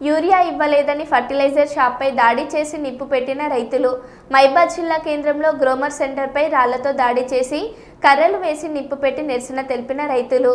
Urea ఇవ్వలేదని fertiliser షాప్పై దాడి చేసి నిప్పు పెట్టిన రైతులు మైబాద్ జిల్లా కేంద్రంలో గ్రోమర్ సెంటర్పై రాళ్ళతో దాడి చేసి కర్రలు వేసి నిప్పు పెట్టి నిరసన తెలిపిన రైతులు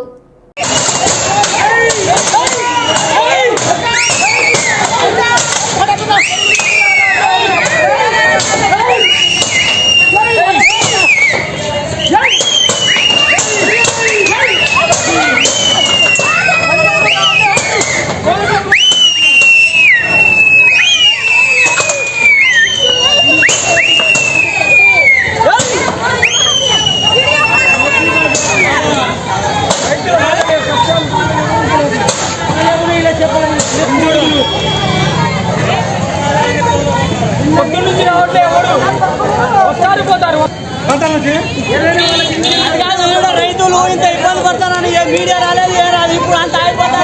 పొద్దు నుంచి రావట్లే పోతారు. రైతులు ఇంత ఇబ్బంది పడతారని మీడియా రాలేదు ఏ రాదు ఇప్పుడు అంత అయిపోతారు.